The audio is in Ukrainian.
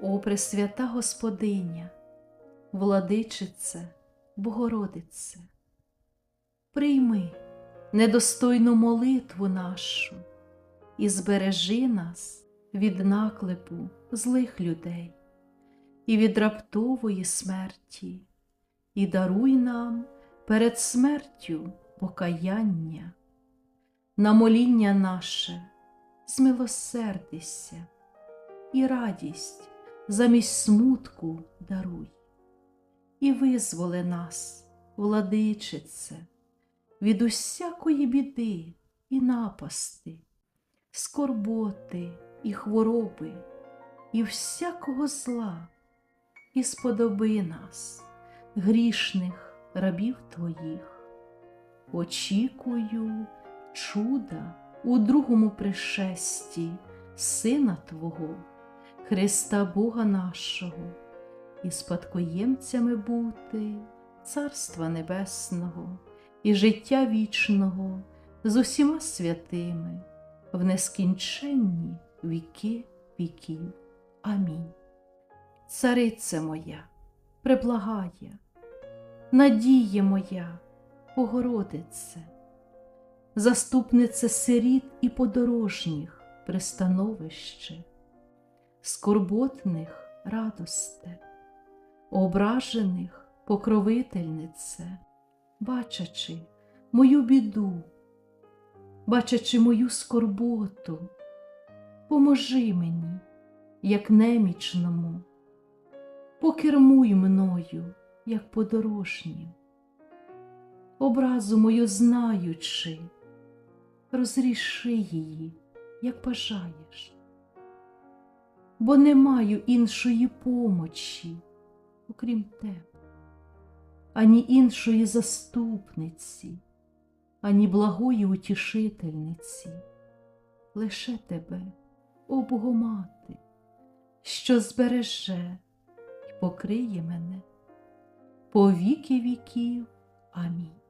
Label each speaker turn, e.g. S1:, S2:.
S1: О Пресвята Господиня, владичице, Богородице, прийми недостойну молитву нашу і збережи нас від наклепу злих людей і від раптової смерті, і даруй нам перед смертю покаяння, на моління наше змилосердися і радість замість смутку даруй, і визволи нас, владичице, від усякої біди і напасти, скорботи і хвороби, і всякого зла, і сподоби нас, грішних рабів Твоїх. Очікую чуда у другому пришесті Сина Твого, Христа Бога нашого, і спадкоємцями бути Царства Небесного і життя вічного з усіма святими в нескінченні віки віків. Амінь. Царице моя, преблагає, надіє моя, Богородице, заступнице сиріт і подорожніх пристановище, скорботних радосте, ображених покровительнице, бачачи мою біду, бачачи мою скорботу, поможи мені, як немічному, покермуй мною, як подорожнім. Образу мою знаючи, розріши її, як бажаєш, бо не маю іншої помочі, окрім тебе, ані іншої заступниці, ані благої утішительниці, лише тебе, о Богомати, що збереже й покриє мене по віки віків. Амінь.